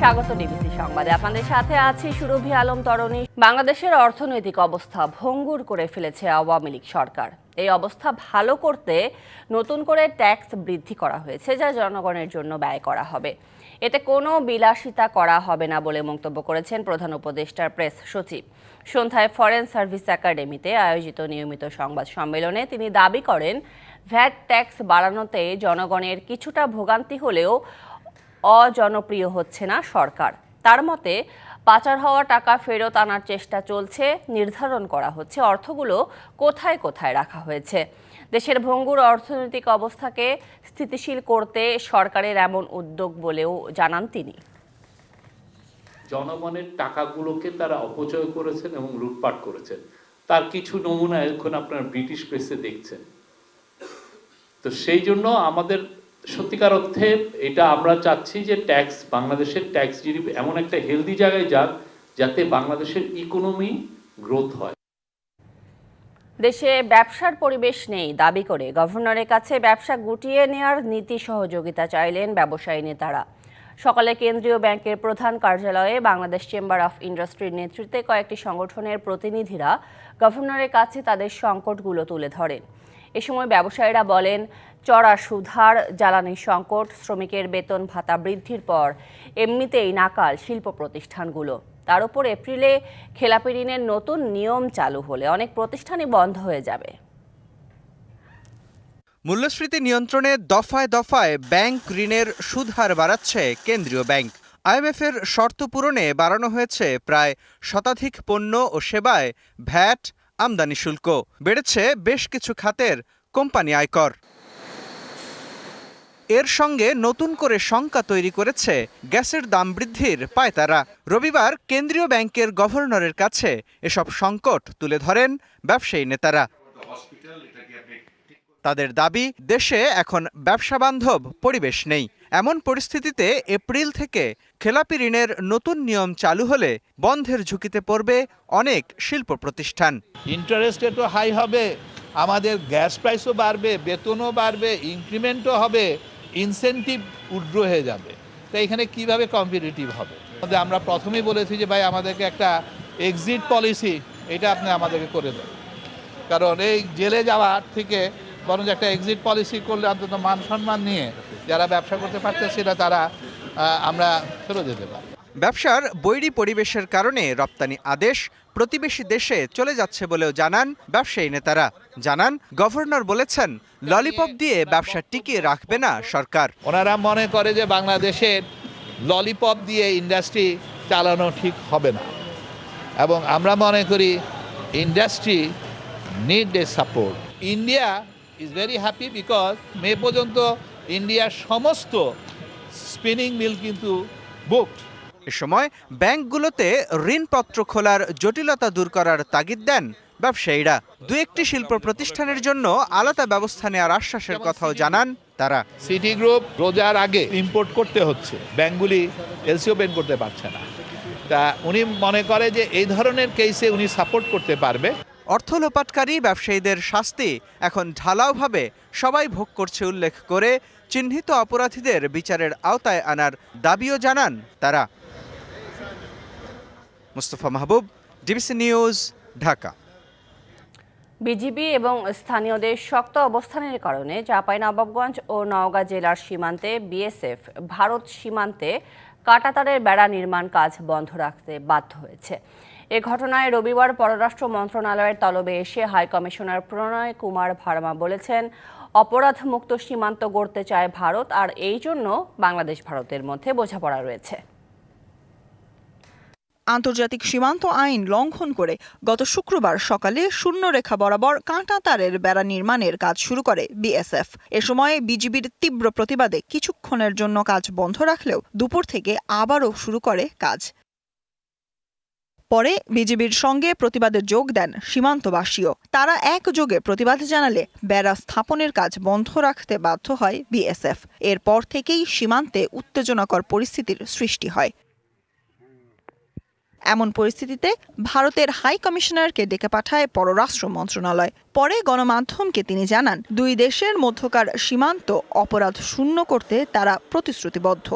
স্বাগত ডিবিসি সংবাদে। আপনাদের সাথে আছি সুরভি আলম তরণী। বাংলাদেশের অর্থনৈতিক অবস্থা ভঙ্গুর করে ফেলেছে আওয়ামী লীগ সরকার। এই অবস্থা ভালো করতে নতুন করে ট্যাক্স বৃদ্ধি করা হয়েছে, যা জনগণের জন্য ব্যয় করা হবে। এতে কোনো বিলাসিতা করা হবে না বলে মন্তব্য করেছেন প্রধান উপদেষ্টার প্রেস সচিব। সন্ধ্যায় ফরেন সার্ভিস একাডেমিতে আয়োজিত নিয়মিত সংবাদ সম্মেলনে তিনি দাবি করেন, ভ্যাট ট্যাক্স বাড়ানোতে জনগণের কিছুটা ভোগান্তি হলেও অজনপ্রিয় হচ্ছে না সরকার। তার মতে, পাচার হওয়া টাকা ফেরত আনার চেষ্টা চলছে, নির্ধারণ করা হচ্ছে, অর্থগুলো কোথায় কোথায় রাখা হয়েছে। দেশের ভঙ্গুর অর্থনৈতিক অবস্থাকে স্থিতিশীল করতে সরকারের এমন উদ্যোগ বলেও জানান তিনি। জনগণের টাকাগুলোকে তারা অপচয় করেছেন এবং লুটপাট করেছেন। তার কিছু নমুনা এখন আপনার ব্রিটিশ প্রেসে দেখছেন। তো সেই জন্য আমাদের সত্যিকার অর্থে এটা আমরা চাচ্ছি যে ট্যাক্স বাংলাদেশের ট্যাক্স জিডিপি এমন একটা হেলদি জায়গায় যাক যাতে বাংলাদেশের ইকোনমি গ্রোথ হয়। দেশে ব্যবসার পরিবেশ নেই দাবি করে। গভর্নরের কাছে ব্যবসা গুটিয়ে নেওয়ার নীতি সহযোগিতা চাইলেন ব্যবসায়ী নেতারা। সকালে কেন্দ্রীয় ব্যাংকের প্রধান কার্যালয়ে বাংলাদেশ চেম্বার অফ ইন্ডাস্ট্রির নেতৃত্বে কয়েকটি সংগঠনের প্রতিনিধিরা গভর্নরের কাছে তাদের সংকটগুলো তুলে ধরেন। এ সময় ব্যবসায়ীরা বলেন চড়া সুধার, জ্বালানি সংকট, শ্রমিকের বেতন ভাতা বৃদ্ধির পর এমনিতেই নাকাল শিল্প প্রতিষ্ঠানগুলো। তার উপর এপ্রিলে খেলাপি ঋণের নতুন নিয়ম চালু হলে অনেক প্রতিষ্ঠানই বন্ধ হয়ে যাবে। মূল্যস্ফীতি নিয়ন্ত্রণে দফায় দফায় ব্যাংক ঋণের সুদহার বাড়াচ্ছে কেন্দ্রীয় ব্যাংক। আইএমএফের শর্ত পূরণে বাড়ানো হয়েছে প্রায় শতাধিক পণ্য ও সেবায় ভ্যাট, আমদানি শুল্ক। বেড়েছে বেশ কিছু খাতের কোম্পানি আয়কর। এর সঙ্গে নতুন করে শঙ্কা তৈরি করেছে, গ্যাসের দাম বৃদ্ধির পায়তারা। রবিবার কেন্দ্রীয় ব্যাংকের গভর্নরের কাছে এসব সংকট তুলে ধরেন ব্যবসায়ী নেতারা। তাদের দাবি, দেশে এখন ব্যবসা বান্ধব পরিবেশ নেই। এমন পরিস্থিতিতে এপ্রিল থেকে খেলাপি ঋণের নতুন নিয়ম চালু হলে বন্ধের ঝুঁকিতে পড়বে অনেক শিল্প প্রতিষ্ঠান। ইন্টারেস্ট রেটও হাই হবে, আমাদের গ্যাস প্রাইসও বাড়বে, বেতনও বাড়বে, ইনক্রিমেন্টও হবে। ইনসেন্টিভ উড্র হয়ে যাবে। তাই এখানে কীভাবে কম্পিটিটিভ হবে? আমরা প্রথমেই বলেছি যে, ভাই, আমাদেরকে একটা এক্সিট পলিসি এটা আপনি আমাদেরকে করে দেন। কারণ এই জেলে যাওয়ার থেকে বরং একটা এক্সিট পলিসি করলে অন্তত মান সম্মান নিয়ে যারা ব্যবসা করতে পারতেছে না তারা আমরা ফেরত যেতে পারি ব্যবসার বৈরী পরিবেশের কারণে রপ্তানি আদেশ প্রতিবেশী দেশে চলে যাচ্ছে বলেও জানান ব্যবসায়ী নেতারা। জানান, গভর্নর বলেছেন, ললিপপ দিয়ে ব্যবসা টিকিয়ে রাখবে না সরকার। ওনারা মনে করে যে বাংলাদেশের ললিপপ দিয়ে ইন্ডাস্ট্রি চালানো ঠিক হবে না। এবং আমরা মনে করি, industry need a support India is very happy because May পর্যন্ত ইন্ডিয়ার সমস্ত স্পিনিং মিল কিন্তু বুকড এ সময় ব্যাংকগুলোতে ঋণপত্র খোলার জটিলতা দূর করার তাগিদ দেন ব্যবসায়ীরা। দু একটি শিল্প প্রতিষ্ঠানের জন্য আলাদা ব্যবস্থা নেওয়ার আশ্বাসের কথাও জানান তারা। সিটি গ্রুপ রোজার আগে ইম্পোর্ট করতে হচ্ছে। ব্যাঙ্কগুলি এলসিও পেন করতে পারছে না। তা উনি মনে করে যে এই ধরনের কেসে উনি সাপোর্ট করতে পারবে। অর্থ লোপাটকারী ব্যবসায়ীদের শাস্তি এখন ঢালাওভাবে সবাই ভোগ করছে উল্লেখ করে চিহ্নিত অপরাধীদের বিচারের আওতায় আনার দাবিও জানান তারা। Mustafa Mahbub, DBC news, Dhaka. BGB এবং স্থানীয়দের শক্ত অবস্থানের কারণে চাঁপাইনবাবগঞ্জ ও নওগাঁ জেলার সীমান্তে বিএসএফ ভারত সীমান্তে কাটাতারের বেড়া নির্মাণ কাজ বন্ধ রাখতে বাধ্য হয়েছে। এ ঘটনায় রবিবার পররাষ্ট্র মন্ত্রণালয়ের তলবে এসে হাই কমিশনার প্রণয় কুমার ভার্মা বলেছেন অপরাধ মুক্ত সীমান্ত গড়তে চায় ভারত আর এই জন্য বাংলাদেশ ভারতের মধ্যে বোঝাপড়া রয়েছে। আন্তর্জাতিক সীমান্ত আইন লঙ্ঘন করে গত শুক্রবার সকালে শূন্যরেখা বরাবর কাঁটা তারের বেড়া নির্মাণের কাজ শুরু করে বিএসএফ। এ সময় বিজিবির তীব্র প্রতিবাদে কিছুক্ষণের জন্য কাজ বন্ধ রাখলেও দুপুর থেকে আবারও শুরু করে কাজ। পরে বিজিবির সঙ্গে প্রতিবাদে যোগ দেন সীমান্তবাসীও। তারা একযোগে প্রতিবাদ জানালে বেড়া স্থাপনের কাজ বন্ধ রাখতে বাধ্য হয় বিএসএফ। এরপর থেকেই সীমান্তে উত্তেজনাকর পরিস্থিতির সৃষ্টি হয়। এমন পরিস্থিতিতে ভারতের হাই কমিশনারকে ডেকে পাঠায় পররাষ্ট্র মন্ত্রণালয়। পরে গণমাধ্যমকে তিনি জানান দুই দেশের মধ্যকার সীমান্ত অপরাধ শূন্য করতে তারা প্রতিশ্রুতিবদ্ধ।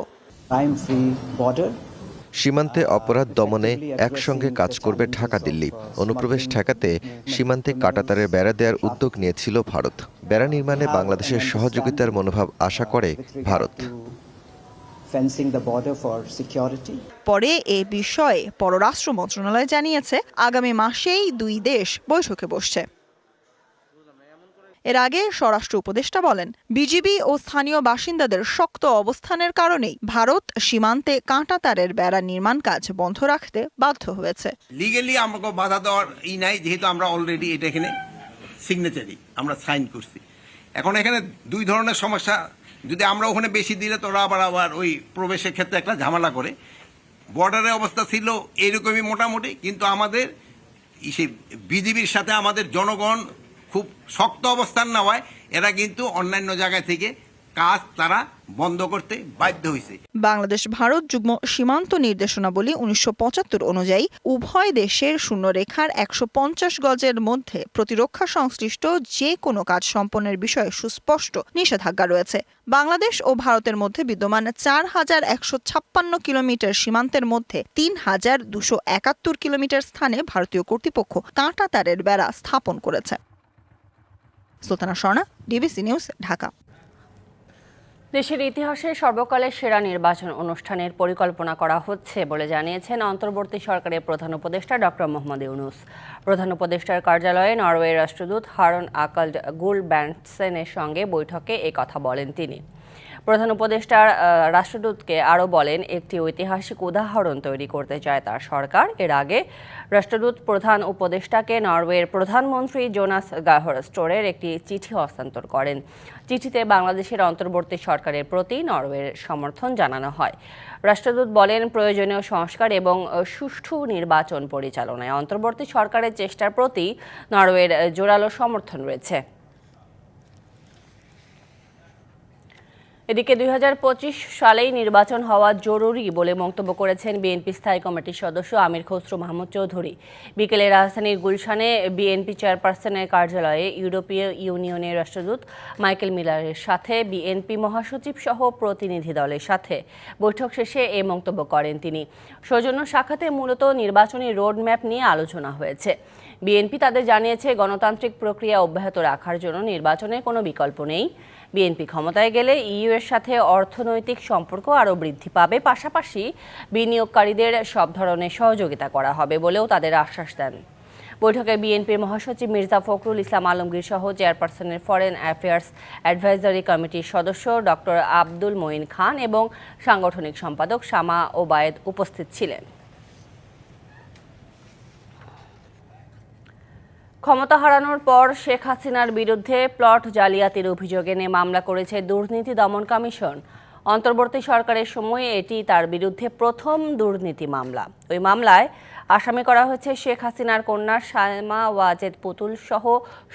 সীমান্তে অপরাধ দমনে একসঙ্গে কাজ করবে ঢাকা দিল্লি। অনুপ্রবেশ ঠেকাতে সীমান্তে কাটাতারের বেড়া দেওয়ার উদ্যোগ নিয়েছিল ভারত। বেড়া নির্মাণে বাংলাদেশের সহযোগিতার মনোভাব আশা করে ভারত। পরে এ বিষয়ে পররাষ্ট্র মন্ত্রণালয় জানিয়েছে আগামী মাসেই দুই দেশ বৈঠকে বসছে। এর আগে স্বরাষ্ট্র উপদেষ্টা বলেন বিজিবি ও স্থানীয় বাসিন্দাদের শক্ত অবস্থানের কারণেই ভারত সীমান্তে কাঁটাতারের বেড়া নির্মাণ কাজ বন্ধ রাখতে বাধ্য হয়েছে। লিগেলি আমাকে বাধা দেওয়ার ই নাই যেহেতু আমরা অলরেডি এটা এখানে সিগনেচারি আমরা সাইন করছি। এখন এখানে দুই ধরনের সমস্যা যদি আমরা ওখানে বেশি দিলে তোরা আবার আবার ওই প্রবেশের ক্ষেত্রে একটা ঝামেলা করে। বর্ডারের অবস্থা ছিল এরকমই মোটামুটি, কিন্তু আমাদের সেই বিজিবির সাথে আমাদের জনগণ খুব শক্ত অবস্থান নেওয়ায় এরা কিন্তু অন্যান্য জায়গা থেকে কাজ তারা বন্ধ করতে বাধ্য হয়েছে বাংলাদেশ ভারত যুগ্ম সীমান্ত নির্দেশনাবলী উনিশশো পঁচাত্তর অনুযায়ী উভয় দেশের শূন্যরেখার একশো পঞ্চাশ গজের মধ্যে প্রতিরক্ষা সংশ্লিষ্ট যে কোনো কাজ সম্পন্নের বিষয়ে সুস্পষ্ট নিষেধাজ্ঞা রয়েছে। বাংলাদেশ ও ভারতের মধ্যে বিদ্যমান চার হাজার একশো ছাপ্পান্ন কিলোমিটার সীমান্তের মধ্যে তিন হাজার দুশো একাত্তর কিলোমিটার স্থানে ভারতীয় কর্তৃপক্ষ কাঁটা তারের বেড়া স্থাপন করেছে। Sultana Swarna, DBC news, Dhaka. দেশের ইতিহাসে সর্বকালের সেরা নির্বাচন অনুষ্ঠানের পরিকল্পনা করা হচ্ছে বলে জানিয়েছেন অন্তর্বর্তী সরকারের প্রধান উপদেষ্টা ডক্টর মোহাম্মদ ইউনুস। প্রধান উপদেষ্টার কার্যালয়ে নরওয়ের রাষ্ট্রদূত হারন আকাল্ড গুল ব্যান্ডসেনের সঙ্গে বৈঠকে কথা বলেন তিনি। প্রধান উপদেষ্টার রাষ্ট্রদূতকে আরও বলেন, একটি ঐতিহাসিক উদাহরণ তৈরি করতে চায় তার সরকার। এর আগে রাষ্ট্রদূত প্রধান উপদেষ্টাকে নরওয়ের প্রধানমন্ত্রী জোনাস গাহর স্টোরের একটি চিঠি হস্তান্তর করেন। চিঠিতে বাংলাদেশের অন্তর্বর্তী সরকারের প্রতি নরওয়ের সমর্থন জানানো হয়। রাষ্ট্রদূত বলেন, প্রয়োজনীয় সংস্কার এবং সুষ্ঠু নির্বাচন পরিচালনায় অন্তর্বর্তী সরকারের চেষ্টার প্রতি নরওয়ের জোরালো সমর্থন রয়েছে। এদিকে দুই হাজার পঁচিশ সালেই নির্বাচন হওয়া জরুরি বলে মন্তব্য করেছেন বিএনপি স্থায়ী কমিটির সদস্য আমির খসরু মাহমুদ চৌধুরী। বিকেলে রাজধানীর গুলশানে বিএনপি চেয়ারপারসনের কার্যালয়ে ইউরোপীয় ইউনিয়নের রাষ্ট্রদূত মাইকেল মিলারের সাথে বিএনপি মহাসচিব সহ প্রতিনিধি দলের সাথে বৈঠক শেষে এ মন্তব্য করেন তিনি। সৌজন্য শাখাতে মূলত নির্বাচনী রোডম্যাপ নিয়ে আলোচনা হয়েছে। বিএনপি তাদের জানিয়েছে, গণতান্ত্রিক প্রক্রিয়া অব্যাহত রাখার জন্য নির্বাচনের কোনো বিকল্প নেই। বিএনপি ক্ষমতায় গেলে ইইউ এর সাথে অর্থনৈতিক সম্পর্ক আরও বৃদ্ধি পাবে। পাশাপাশি বিনিয়োগকারীদের সব ধরনের সহযোগিতা করা হবে বলেও তাদের আশ্বাস দেন। বৈঠকে বিএনপির মহাসচিব মির্জা ফখরুল ইসলাম আলমগীর সহ চেয়ারপারসনের ফরেন অ্যাফেয়ার্স অ্যাডভাইজারি কমিটির সদস্য ডক্টর আব্দুল মঈন খান এবং সাংগঠনিক সম্পাদক শামা ওবায়েদ উপস্থিত ছিলেন। ক্ষমতা হারানোর পর শেখ হাসিনার বিরুদ্ধে প্লট জালিয়াতির অভিযোগ এনে মামলা করেছে দুর্নীতি দমন কমিশন। অন্তর্বর্তী সরকারের সময়ে এটি তার বিরুদ্ধে প্রথম দুর্নীতি মামলা। ওই মামলায় আসামি করা হয়েছে শেখ হাসিনার কন্যা সায়মা ওয়াজেদ পুতুল সহ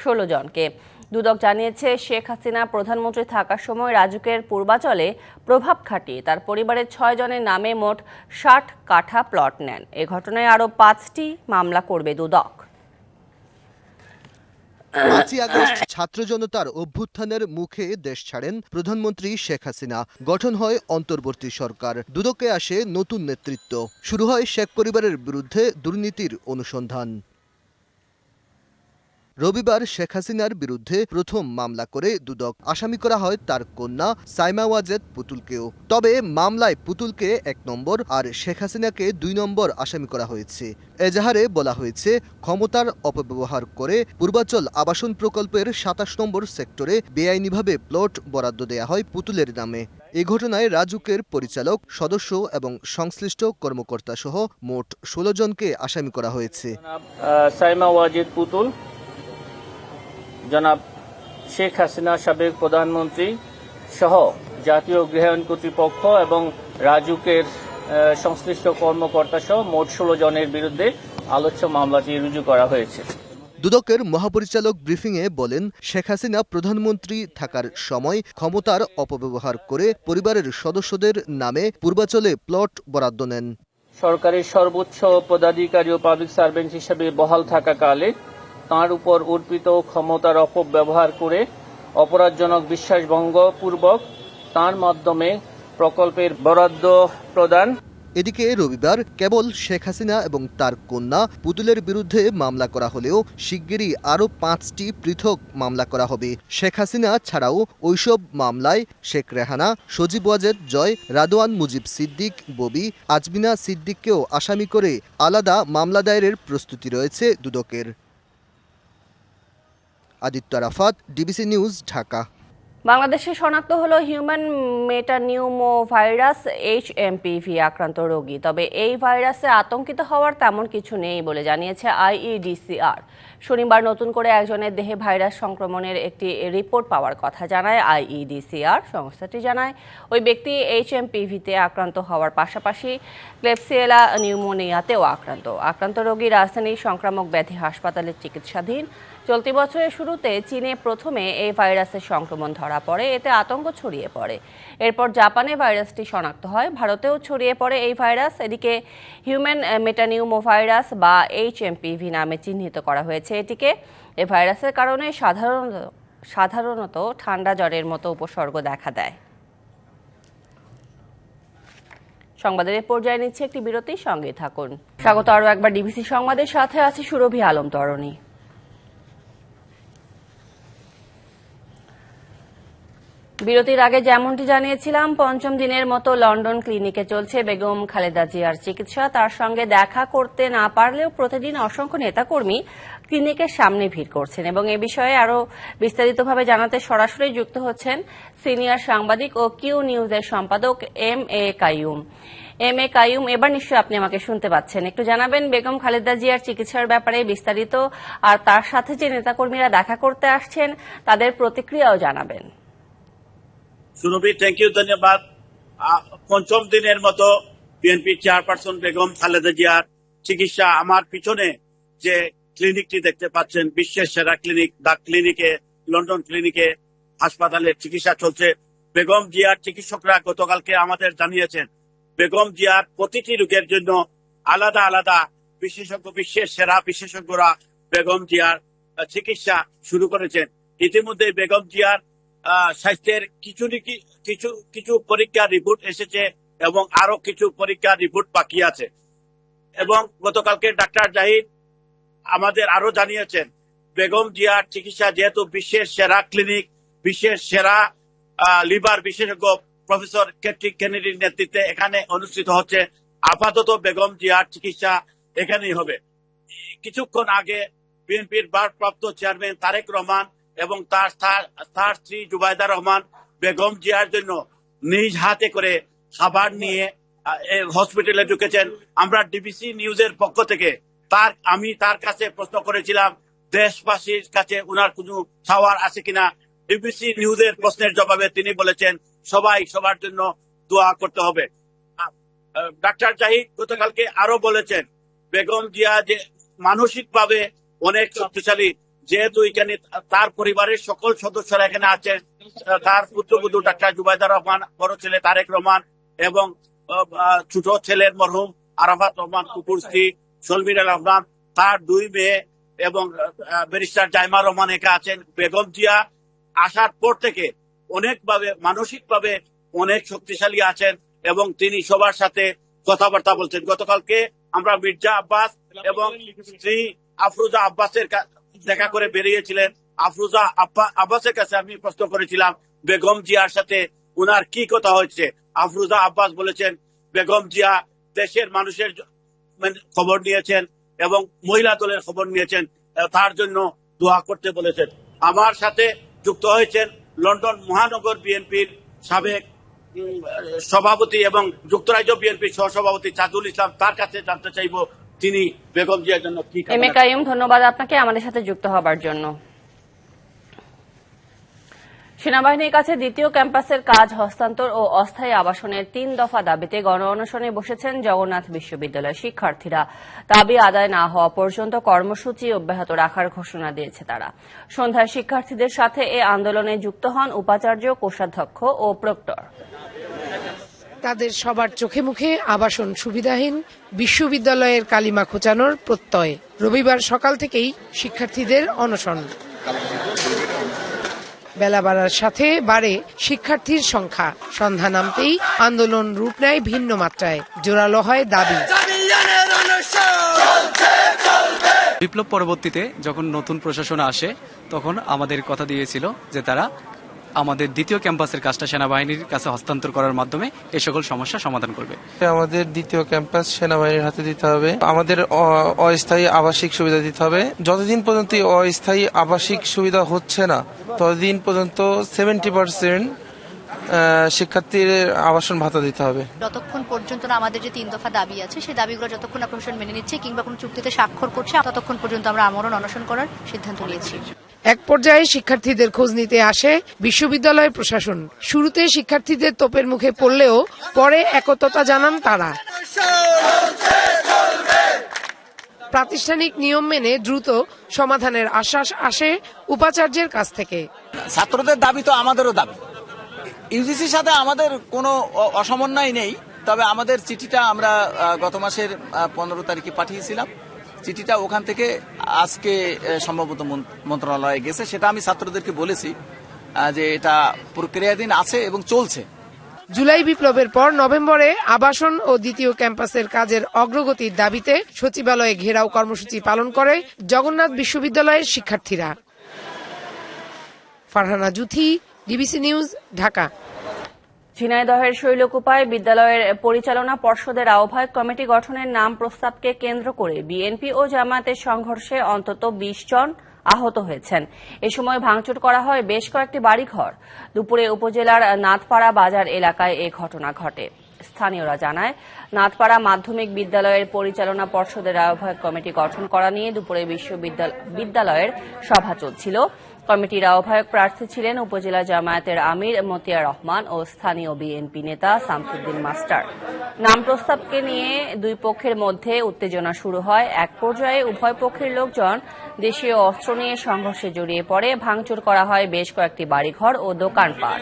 ষোলো জনকে। দুদক জানিয়েছে, শেখ হাসিনা প্রধানমন্ত্রী থাকার সময় রাজুকের পূর্বাচলে প্রভাব খাটিয়ে তার পরিবারের ছয় জনের নামে মোট ষাট কাঠা প্লট নেন। এ ঘটনায় আরও পাঁচটি মামলা করবে দুদক। পাঁচই আগস্ট ছাত্র জনতার অভ্যুত্থানের মুখে দেশ ছাড়েন প্রধানমন্ত্রী শেখ হাসিনা। গঠন হয় অন্তর্বর্তী সরকার। দুদকে আসে নতুন নেতৃত্ব। শুরু হয় শেখ পরিবারের বিরুদ্ধে দুর্নীতির অনুসন্ধান। রবিবার শেখ হাসিনার বিরুদ্ধে প্রথম মামলা করে দুদক। আসামি করা হয় তার কন্যা সাইমা ওয়াজেদ পুতুলকেও। তবে মামলায় পুতুলকে এক নম্বর আর শেখ হাসিনাকে দুই নম্বর আসামি করা হয়েছে। এজাহারে বলা হয়েছে, ক্ষমতার অপব্যবহার করে পূর্বাচল আবাসন প্রকল্পের সাতাশ নম্বর সেক্টরে বেআইনিভাবে প্লট বরাদ্দ দেয়া হয় পুতুলের নামে। এ ঘটনায় রাজুকের পরিচালক, সদস্য এবং সংশ্লিষ্ট কর্মকর্তা সহ মোট ষোলো জনকে আসামি করা হয়েছে। সাইমা ওয়াজিদ পুতুল জনাব শেখ হাসিনা সাবেক প্রধানমন্ত্রী সহ জাতীয় গৃহায়ণ কর্তৃপক্ষ এবং রাজুকের সংশ্লিষ্ট কর্মকর্তা সহ মোট ষোলো জনের বিরুদ্ধে আলোচ্য মামলাটি রুজু করা হয়েছে। দুদকের মহাপরিচালক ব্রিফিংয়ে বলেন শেখ হাসিনা প্রধানমন্ত্রী থাকার সময় ক্ষমতার অপব্যবহার করে পরিবারের সদস্যদের নামে পূর্বাচলে প্লট বরাদ্দ নেন। সরকারের সর্বোচ্চ পদাধিকারী ও পাবলিক সার্ভেন্ট হিসেবে বহাল থাকাকালে তার উপর অর্পিত ক্ষমতার অপব্যবহার করে অপরাধজনক বিশ্বাসভঙ্গ পূর্বক তার মাধ্যমে প্রকল্পের বরাদ্দ প্রদান। এদিকে রবিবার কেবল শেখ হাসিনা এবং তার কন্যা পুতুলের বিরুদ্ধে মামলা করা হলেও শিগগিরই আরও পাঁচটি পৃথক মামলা করা হবে। শেখ হাসিনা ছাড়াও ওইসব মামলায় শেখ রেহানা, সজীব ওয়াজেদ জয়, রাদওয়ান মুজিব সিদ্দিক, ববি, আজমিনা সিদ্দিককেও আসামি করে আলাদা মামলা দায়েরের প্রস্তুতি রয়েছে দুদকের। Aditya Arafat DBC news Dhaka. বাংলাদেশে শনাক্ত হলো human metapneumovirus H MPV আক্রান্ত রোগী। তবে এই ভাইরাসে আতঙ্কিত হওয়ার তেমন কিছু নেই বলে জানিয়েছে আইইডিসিআর শনিবার নতুন করে একজনের দেহে ভাইরাস সংক্রমণের একটি রিপোর্ট পাওয়ার কথা জানায় আইইডিসিআর সংস্থাটি জানায়, ওই ব্যক্তি এইচ এমপিভিতে আক্রান্ত হওয়ার পাশাপাশি ক্লেপসিয়েলা নিউমোনিয়াতেও আক্রান্ত। আক্রান্ত রোগী রাজধানীর সংক্রামক ব্যাধি হাসপাতালে চিকিৎসাধীন। চলতি বছরের শুরুতে চীনে প্রথমে এই ভাইরাসের সংক্রমণ ধরা পড়ে, এতে আতঙ্ক ছড়িয়ে পড়ে। এরপর জাপানে ভাইরাসটি শনাক্ত হয়। ভারতেও ছড়িয়ে পড়ে এই ভাইরাস। এদিকে হিউম্যান মেটানিউমো ভাইরাস বা এইচ এমপিভি নামে চিহ্নিত করা হয়েছে এটিকে। এই ভাইরাসের কারণে সাধারণত সাধারণত ঠান্ডা জ্বরের মতো উপসর্গ দেখা দেয়। সংবাদের এ পর্যায়ে নিচ্ছে একটি বিরতির সঙ্গে থাকুন। স্বাগত আরও একবার ডিবিসি সংবাদের সাথে, আছে সুরভি আলম, তরণী। বিরতির আগে যেমনটি জানিয়েছিলাম, পঞ্চম দিনের মতো লন্ডন ক্লিনিকে চলছে বেগম খালেদা জিয়ার চিকিৎসা। তার সঙ্গে দেখা করতে না পারলেও প্রতিদিন অসংখ্য নেতাকর্মী ক্লিনিকের সামনে ভিড় করছেন এবং এ বিষয়ে আরও বিস্তারিতভাবে জানাতে সরাসরি যুক্ত হচ্ছেন সিনিয়র সাংবাদিক ও কিউ নিউজের সম্পাদক M A Kaiyum. M A Kaiyum, এবার নিশ্চয়ই আপনি আমাকে শুনতে পাচ্ছেন। একটু জানাবেন, বেগম খালেদা জিয়ার চিকিৎসার ব্যাপারে বিস্তারিত, আর তার সাথে যে নেতাকর্মীরা দেখা করতে আসছেন, তাদের প্রতিক্রিয়াও জানাবেন। সুরভি থ্যাংক ইউ ধন্যবাদ। পঞ্চম দিনের মতো বিএনপি চেয়ারপারসন বেগম খালেদা জিয়ার চিকিৎসা আমার পিছনে যে ক্লিনিকটি দেখতে পাচ্ছেন, বিশ্বের সেরা ক্লিনিক দা ক্লিনিকে লন্ডন ক্লিনিকে হাসপাতালে চিকিৎসা চলছে। বেগম জিয়ার চিকিৎসকরা গতকালকে আমাদের জানিয়েছেন, বেগম জিয়ার প্রতিটি রোগের জন্য আলাদা আলাদা বিশেষজ্ঞ, বিশ্বের সেরা বিশেষজ্ঞরা বেগম জিয়ার চিকিৎসা শুরু করেছেন। ইতিমধ্যে বেগম জিয়ার স্বাস্থ্যের কিছু কিছু কিছু পরীক্ষার রিপোর্ট এসেছে এবং আরও কিছু পরীক্ষার রিপোর্ট বাকি আছে। এবং গতকালকে ডাক্তার জাহিদ আমাদের আরও জানিয়েছেন, বেগম জিয়ার চিকিৎসা যেহেতু বিশ্বের সেরা ক্লিনিক বিশ্বের সেরা লিভার বিশেষজ্ঞ প্রফেসর কেট্রিক কেনেডির নেতৃত্বে এখানে অনুষ্ঠিত হচ্ছে, আপাতত বেগম জিয়ার চিকিৎসা এখানেই হবে। কিছুক্ষণ আগে বিএনপির ভারপ্রাপ্ত চেয়ারম্যান তারেক রহমান এবং তার তার- তার স্ত্রী জুবাইদা রহমান বেগম জিয়ার জন্য নিজ হাতে করে খাবার নিয়ে হসপিটালে ঢুকেছেন। আমরা ডিবিসি নিউজের পক্ষ থেকে তার, আমি তার কাছে প্রশ্ন করেছিলাম, দেশবাসীর কাছে উনার কোনো সাওয়ার আছে কিনা? ডিবিসি নিউজের প্রশ্নের জবাবে তিনি বলেছেন, সবাই সবার জন্য দোয়া করতে হবে। ডাক্তার জাহিদ গতকালকে আরও বলেছেন, বেগম জিয়া যে মানসিক ভাবে অনেক শক্তিশালী যেহেতু এখানে তার পরিবারের সকল সদস্যরা এখানে আছেন তার পুত্রবধূ ডাক্তার জুবাইদা রহমান, বড় ছেলে তারেক রহমান এবং ছোট ছেলের মরহুম আরাফাত রহমান, কুকুর স্ত্রী সলমিরা রহমান, তার দুই মেয়ে এবং ব্যারিস্টার জাইমা রহমান একা আছেন। বেগম জিয়া আসার পর থেকে অনেকভাবে, মানসিকভাবে অনেক শক্তিশালী আছেন এবং তিনি সবার সাথে কথাবার্তা বলছেন। গতকালকে আমরা মির্জা আব্বাস এবং স্ত্রী আফরুজা আব্বাসের দেখা করে বেরিয়েছিলেন। আফরুজা আব্বা- আব্বাসের কাছে আমি প্রশ্ন করেছিলাম, বেগম জিয়ার সাথে উনার কি কথা হচ্ছে আফরুজা আব্বাস বলেছেন, বেগম জিয়া দেশের মানুষের মানে খবর নিয়েছেন এবং মহিলা দলের খবর নিয়েছেন তার জন্য দোয়া করতে বলেছেন। আমার সাথে যুক্ত হয়েছেন লন্ডন মহানগর বিএনপির সাবেক সভাপতি এবং যুক্তরাজ্য বিএনপির সহসভাপতি চাঁদুল ইসলাম। তার কাছে জানতে চাইব তিনি বেগম জিয়ার জন্য কি এম এ কাইম ধন্যবাদ আপনাকে আমাদের সাথে যুক্ত হবার জন্য। সেনাবাহিনীর কাছে দ্বিতীয় ক্যাম্পাসের কাজ, হস্তান্তর ও অস্থায়ী আবাসনের তিন দফা দাবিতে গণ অনশনে বসেছেন জগন্নাথ বিশ্ববিদ্যালয়ের শিক্ষার্থীরা। দাবি আদায় না হওয়া পর্যন্ত কর্মসূচি অব্যাহত রাখার ঘোষণা দিয়েছে তারা। সন্ধ্যায় শিক্ষার্থীদের সাথে এ আন্দোলনে যুক্ত হন উপাচার্য, কোষাধ্যক্ষ ও প্রক্টর। তাদের সবার চোখে মুখে আবাসন সুবিধাহীন বিশ্ববিদ্যালয়ের কালিমা খোঁচানোর প্রত্যয়। রবিবার সকাল থেকেই শিক্ষার্থীদের অনশন। বেলা বাড়ার সাথে বাড়ে শিক্ষার্থীর সংখ্যা। সন্ধ্যা নামতেই আন্দোলন রূপ নেয় ভিন্ন মাত্রায়। জোরালো হয় দাবি। বিপ্লব পরবর্তীতে যখন নতুন প্রশাসন আসে তখন আমাদের কথা দিয়েছিল যে তারা আমাদের দ্বিতীয় ক্যাম্পাসের কাজটা সেনাবাহিনীর কাছে হস্তান্তর করার মাধ্যমে এই সকল সমস্যা সমাধান করবে। আমাদের দ্বিতীয় ক্যাম্পাস সেনাবাহিনীর হাতে দিতে হবে। আমাদের অস্থায়ী আবাসিক সুবিধা দিতে হবে। যতদিন পর্যন্ত অস্থায়ী আবাসিক সুবিধা হচ্ছে না ততদিন পর্যন্ত সেভেন্টি পার্সেন্ট শিক্ষার্থীর আবাসন ভাতা দিতে হবে। যতক্ষণ পর্যন্ত না আমাদের যে তিন দফা দাবি আছে সেই দাবিগুলো যতক্ষণ না প্রশাসন মেনে নিচ্ছে কিংবা কোনো চুক্তিতে স্বাক্ষর করছে ততক্ষণ পর্যন্ত আমরা আমরণ অনশন করার সিদ্ধান্ত নিয়েছি। এক পর্যায়ে শিক্ষার্থীদের খোঁজ নিতে আসে বিশ্ববিদ্যালয় প্রশাসন। শুরুতে শিক্ষার্থীদের তোপের মুখে পড়লেও পরে একততা জানান তারা। প্রাতিষ্ঠানিক নিয়ম মেনে দ্রুত সমাধানের আশ্বাস আসে উপাচার্যের কাছ থেকে। ছাত্রদের দাবি তো আমাদেরও দাবি। ইউজিসির সাথে আমাদের কোনো অসমন্বয় নেই, তবে আমাদের চিঠিটা আমরা গত মাসের পনেরো তারিখে পাঠিয়েছিলাম। চিঠিটা ওখান থেকে আজকে সম্ভবত মন্ত্রণালয়ে গেছে। সেটা আমি ছাত্রদেরকে বলেছি যে এটা প্রক্রিয়াধীন আছে এবং চলছে। জুলাই বিপ্লবের পর নভেম্বরে আবাসন ও দ্বিতীয় ক্যাম্পাসের কাজের অগ্রগতির দাবিতে সচিবালয়ে ঘেরাও কর্মসূচি পালন করে জগন্নাথ বিশ্ববিদ্যালয়ের শিক্ষার্থীরা। Farhana Juthi, DBC news, Dhaka. ঝিনাইদহের শৈলকুপায় বিদ্যালয়ের পরিচালনা পর্ষদের আহ্বায়ক কমিটি গঠনের নাম প্রস্তাবকে কেন্দ্র করে বিএনপি ও জামায়াতের সংঘর্ষে অন্তত বিশ জন আহত হয়েছেন। এ সময় ভাঙচুর করা হয় বেশ কয়েকটি বাড়িঘর। দুপুরে উপজেলার নাথপাড়া বাজার এলাকায় এ ঘটনা ঘটে। স্থানীয়রা জানায়, নাথপাড়া মাধ্যমিক বিদ্যালয়ের পরিচালনা পর্ষদের আহ্বায়ক কমিটি গঠন করা নিয়ে দুপুরে বিশ্ববিদ্যালয়ের সভা চলছিল। কমিটির আহ্বায়ক প্রার্থী ছিলেন উপজেলা জামায়াতের আমির মতিয়া রহমান ও স্থানীয় বিএনপি নেতা শামসুদ্দিন মাস্টার। নাম প্রস্তাবকে নিয়ে দুই পক্ষের মধ্যে উত্তেজনা শুরু হয়। এক পর্যায়ে উভয় পক্ষের লোকজন দেশীয় অস্ত্র নিয়ে সংঘর্ষে জড়িয়ে পড়ে। ভাঙচুর করা হয় বেশ কয়েকটি বাড়িঘর ও দোকানপাট।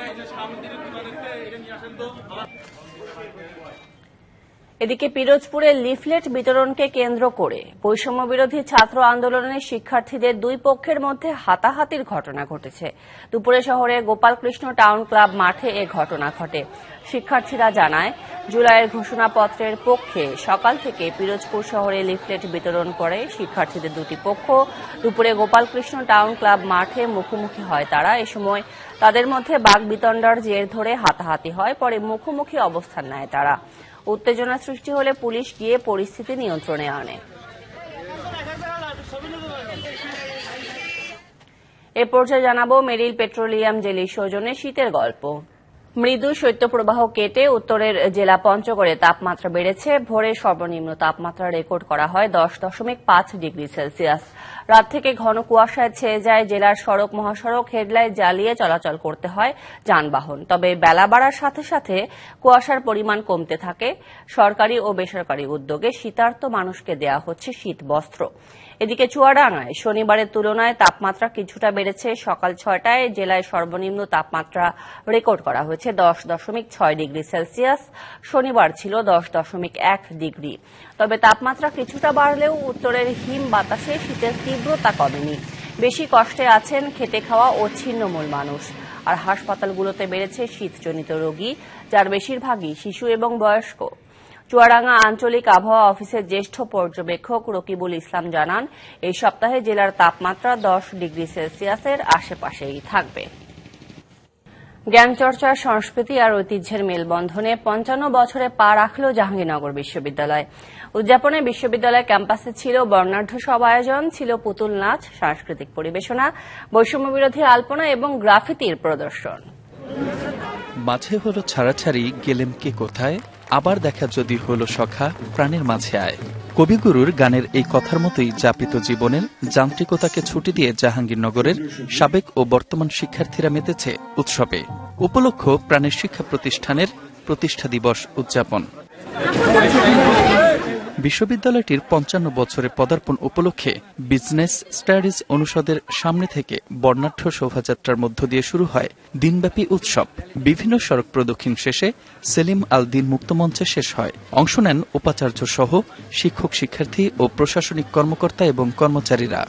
এদিকে পিরোজপুরে লিফলেট বিতরণকে কেন্দ্র করে বৈষম্য বিরোধী ছাত্র আন্দোলনের শিক্ষার্থীদের দুই পক্ষের মধ্যে হাতাহাতির ঘটনা ঘটেছে। দুপুরে শহরে গোপালকৃষ্ণ টাউন ক্লাব মাঠে এ ঘটনা ঘটে। শিক্ষার্থীরা জানায়, জুলাইয়ের ঘোষণাপত্রের পক্ষে সকাল থেকে পিরোজপুর শহরে লিফলেট বিতরণ করে শিক্ষার্থীদের দুটি পক্ষ। দুপুরে গোপালকৃষ্ণ টাউন ক্লাব মাঠে মুখোমুখি হয় তারা। এ সময় তাদের মধ্যে বাঘ বিতণ্ডার জের ধরে হাতাহাতি হয়, পরে মুখোমুখি অবস্থান নেয় তারা। উত্তেজনা সৃষ্টি হলে পুলিশ গিয়ে পরিস্থিতি নিয়ন্ত্রণে আনে। এ পর্যায়ে জানাব, মেরিল পেট্রোলিয়াম জেলি সৌজনে শীতের গল্প। মৃদু শৈত্যপ্রবাহ কেটে উত্তরের জেলা পঞ্চগড়ে তাপমাত্রা বেড়েছে। ভোরে সর্বনিম্ন তাপমাত্রা রেকর্ড করা হয় দশ দশমিক পাঁচ ডিগ্রি সেলসিয়াস। রাত থেকে ঘন কুয়াশায় ছেয়ে যায় জেলার সড়ক, মহাসড়ক, হেডলাইট জ্বালিয়ে চলাচল করতে হয় যানবাহন। তবে বেলা বাড়ার সাথে সাথে কুয়াশার পরিমাণ কমতে থাকে। সরকারি ও বেসরকারি উদ্যোগে শীতার্ত মানুষকে দেয়া হচ্ছে শীত বস্ত্র। এদিকে চুয়াডাঙ্গায় শনিবারের তুলনায় তাপমাত্রা কিছুটা বেড়েছে। সকাল ছয়টায় জেলায় সর্বনিম্ন তাপমাত্রা রেকর্ড করা হয়েছে দশ দশমিক ছয় ডিগ্রি সেলসিয়াস। শনিবার ছিল দশ দশমিক এক ডিগ্রি। তবে তাপমাত্রা কিছুটা বাড়লেও উত্তরের হিম বাতাসে শীতের তীব্রতা কমেনি। বেশি কষ্টে আছেন খেটে খাওয়া ও ছিন্নমূল মানুষ। আর হাসপাতালগুলোতে বেড়েছে শীতজনিত রোগী, যার বেশিরভাগই শিশু এবং বয়স্ক। চুয়াডাঙ্গা আঞ্চলিক আবহাওয়া অফিসের জ্যেষ্ঠ পর্যবেক্ষক রকিবুল ইসলাম জানান, এই সপ্তাহে জেলার তাপমাত্রা দশ ডিগ্রি সেলসিয়াসের আশেপাশেই থাকবে। জ্ঞানচর্চা সংস্কৃতি আর ঐতিহ্যের মেলবন্ধনে পঞ্চান্ন বছরে পা রাখল জাহাঙ্গীরনগর বিশ্ববিদ্যালয়। উদযাপনে বিশ্ববিদ্যালয় ক্যাম্পাসে ছিল বর্ণাঢ্য সব আয়োজন, ছিল পুতুল নাচ, সাংস্কৃতিক পরিবেশনা বৈষম্য বিরোধী আলপনা এবং গ্রাফিতির প্রদর্শন। মাঝে হলো ছাড়াছাড়ি, গেলেম কে কোথায়? আবার দেখা যদি হলো সখা, প্রাণের মাঝে আয়। কবিগুরুর গানের এই কথার মতোই যাপিত জীবনের যান্ত্রিকতাকে ছুটি দিয়ে জাহাঙ্গীরনগরের সাবেক ও বর্তমান শিক্ষার্থীরা মেতেছে উৎসবে। উপলক্ষ প্রাণের শিক্ষা প্রতিষ্ঠানের প্রতিষ্ঠা দিবস উদযাপন। বিশ্ববিদ্যালয়টির পঞ্চান্ন বছরের পদার্পণ উপলক্ষে বিজনেস স্টাডিজ অনুষদের সামনে থেকে বর্ণাঢ্য শোভাযাত্রার মধ্য দিয়ে শুরু হয় দিনব্যাপী উৎসব। বিভিন্ন সড়ক প্রদক্ষিণ শেষে সেলিম আল দিন মুক্তমঞ্চে শেষ হয়। অংশ নেন উপাচার্য সহ শিক্ষক শিক্ষার্থী ও প্রশাসনিক কর্মকর্তা এবং কর্মচারীরা।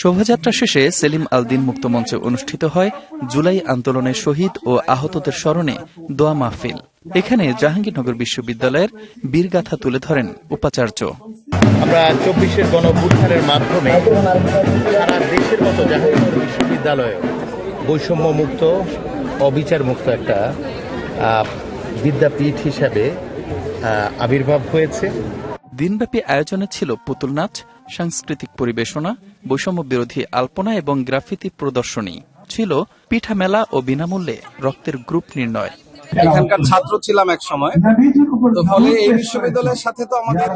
শোভাযাত্রা শেষে সেলিম আলদিন মুক্ত মঞ্চে অনুষ্ঠিত হয় জুলাই আন্দোলনের শহীদ ও আহতদের স্মরণে দোয়া মাহফিল। এখানে জাহাঙ্গীরনগর বিশ্ববিদ্যালয়ের বীরগাথা তুলে ধরেন উপাচার্য। আমরা চব্বিশের গণভুত্থানের মাধ্যমে সারা দেশের মতো জাহাঙ্গীরনগর বিশ্ববিদ্যালয়ে বৈষম্য মুক্ত অবিচার মুক্ত একটা বিদ্যাপীঠ হিসাবে আবির্ভাব হয়েছে। দিনব্যাপী আয়োজনে ছিল পুতুল নাচ সাংস্কৃতিক পরিবেশনা বৈষম্য বিরোধী আলপনা এবং গ্রাফিতি প্রদর্শনী ছিল পিঠা মেলা ও বিনামূল্যে রক্তের গ্রুপ নির্ণয়। এখানকার ছাত্র ছিলাম এক সময়। তো ফলে এই বিশ্ববিদ্যালয়ের সাথে তো আমাদের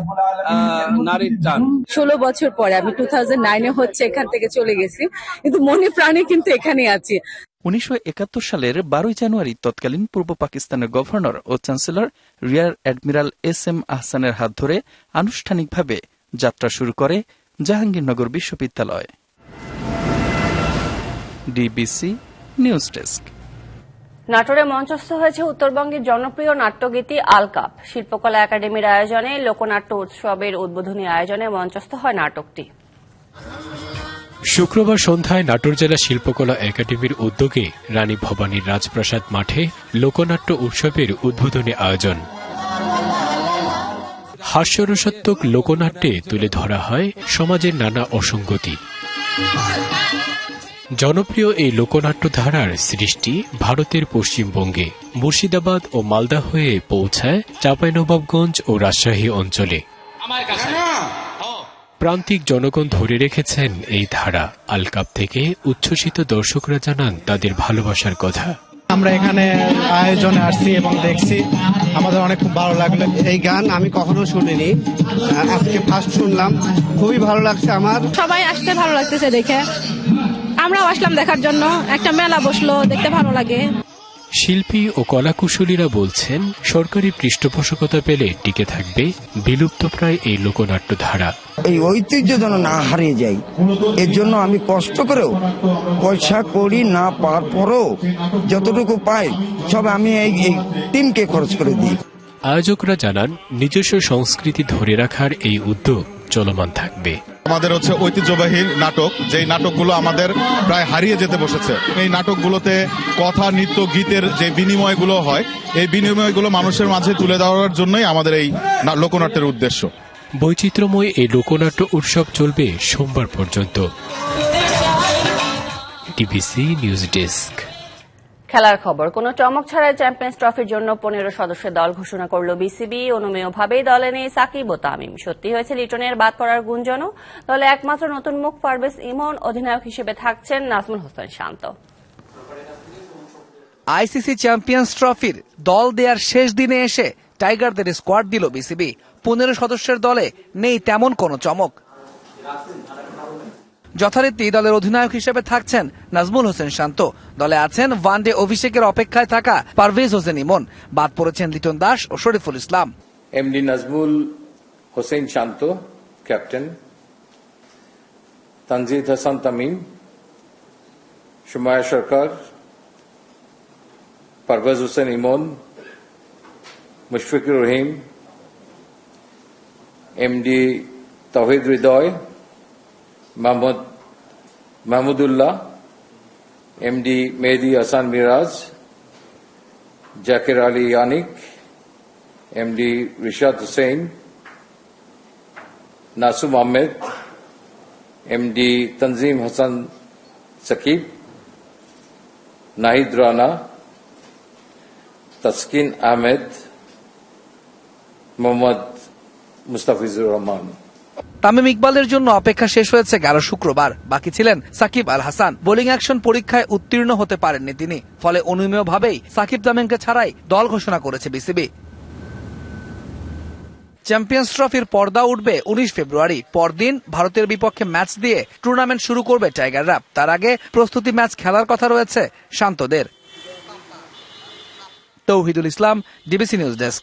নারীর টান। ষোলো বছর পরে আমি টু থাউজেন্ড নাইনে হচ্ছে এখান থেকে চলে গেছি। কিন্তু মনে প্রাণে কিন্তু এখানে আছি। উনিশশো একাত্তর সালের বারোই জানুয়ারি তৎকালীন পূর্ব পাকিস্তানের গভর্নর ও chancellor rear admiral S M আহসানের হাত ধরে আনুষ্ঠানিকভাবে যাত্রা শুরু করে জাহাঙ্গীরনগর বিশ্ববিদ্যালয়। DBC news desk. নাটোরে মঞ্চস্থ হয়েছে উত্তরবঙ্গের জনপ্রিয় নাট্যগীতি আলকাপ। শিল্পকলা একাডেমির আয়োজনে লোকনাট্য উৎসবের উদ্বোধনী আয়োজনে মঞ্চস্থ হয় নাটকটি। শুক্রবার সন্ধ্যায় নাটোর জেলা শিল্পকলা একাডেমির উদ্যোগে রানী ভবানীর রাজপ্রাসাদ মাঠে লোকনাট্য উৎসবের উদ্বোধনী আয়োজন। হাস্যরসাত্মক লোকনাট্যে তুলে ধরা হয় সমাজের নানা অসঙ্গতি। জনপ্রিয় এই লোকনাট্য ধারার সৃষ্টি ভারতের পশ্চিমবঙ্গে মুর্শিদাবাদ ও মালদা হয়ে পৌঁছায় চাঁপাইনবাবগঞ্জ ও রাজশাহী অঞ্চলে। প্রান্তিক জনগণ ধরে রেখেছেন এই ধারা। আলকাপ থেকে উচ্ছ্বসিত দর্শকরা জানান তাদের ভালোবাসার কথা। আমরা এখানে আয়োজনে আসছি এবং দেখছি। আমাদের অনেক খুব ভালো লাগল। এই গান আমি কখনো শুনিনি। আজকে ফার্স্ট শুনলাম। খুবই ভালো লাগছে আমার। সবাই আসতে ভালো লাগতেছে দেখে। আমরাও আসলাম দেখার জন্য। একটা মেলা বসল দেখতে ভালো লাগে। শিল্পী ও কলাকুশলীরা বলছেন সরকারি পৃষ্ঠপোষকতা পেলে টিকে থাকবে বিলুপ্তপ্রায় এই লোকনাট্য ধারা এই ঐতিহ্য যেন না হারিয়ে যায় এর জন্য আমি কষ্ট করেও পয়সা করি না পাওয়ার পরেও যতটুকু পাই সব আমি এই এই টিমকে খরচ করে দিই। আয়োজকরা জানান নিজস্ব সংস্কৃতি ধরে রাখার এই উদ্যোগ চলমান থাকবে। আমাদের হচ্ছে ঐতিহ্যবাহী নাটক যেই নাটকগুলো আমাদের প্রায় হারিয়ে যেতে বসেছে। এই নাটকগুলোতে কথা নৃত্য গীতের যে বিনিময়গুলো হয় এই বিনিময়গুলো মানুষের মাঝে তুলে দেওয়ার জন্যই আমাদের এই লোকনাট্যের উদ্দেশ্য। বৈচিত্র্যময় এই লোকনাট্য উৎসব চলবে সোমবার পর্যন্ত। TVC news desk. খেলার খবর, কোনো চমক ছাড়াই চ্যাম্পিয়ন্স ট্রফির জন্য পনেরো সদস্যের দল ঘোষণা করল বিসিবি। অনুমেয়ভাবেই দলে নেই সাকিব ও তামিম। সত্যি হয়েছে, লিটনের বাদ পড়ার গুঞ্জনও। দলে একমাত্র নতুন মুখ পারভেজ ইমন, অধিনায়ক হিসেবে থাকছেন নাজমুল হোসেন শান্ত। আইসিসি চ্যাম্পিয়ন্স ট্রফির দল দেওয়ার শেষ দিনে এসে টাইগারদের স্কোয়াড দিল বিসিবি। পনেরো সদস্যের দলে নেই তেমন কোনো চমক। যথারীতি দলের অধিনায়ক হিসেবে থাকছেন নাজমুল হোসেন শান্ত। দলে আছেন ওয়ানডে অভিষেকের অপেক্ষায় থাকা পারভেজ হোসেন ইমন। বাদ পড়েছেন লিটন দাস ও Shariful Islam. MD Najmul Hossain Shanto, captain. Tanzid Hasan Tamim, Sumaya Sarkar, Parvez Hossain Emon, Mushfiqur Rahim MD Towhid Hridoy Mahmud Mahmudullah MD Mehedi Hasan Miraz Jaker Ali Anik MD Rishad Hossain Nasum Ahmed MD Tanzim Hasan Sakib Nahid Rana Taskin Ahmed Mohammad Mustafizur Rahman Tamim ইকবালের জন্য অপেক্ষা শেষ হয়েছে গেল শুক্রবার। বাকি ছিলেন Shakib Al Hasan. Bowling action পরীক্ষায় উত্তীর্ণ হতে পারেননি তিনি। ফলে অনুমেয়ভাবেই সাকিব তামিমকে ছাড়াই দল ঘোষণা করেছে বিসিবি। চ্যাম্পিয়ন্স ট্রফির পর্দা উঠবে উনিশ ফেব্রুয়ারি। পরদিন ভারতের বিপক্ষে ম্যাচ দিয়ে টুর্নামেন্ট শুরু করবে টাইগাররা। তার আগে প্রস্তুতি ম্যাচ খেলার কথা রয়েছে শান্তদের। Touhidul Islam, DBC news desk.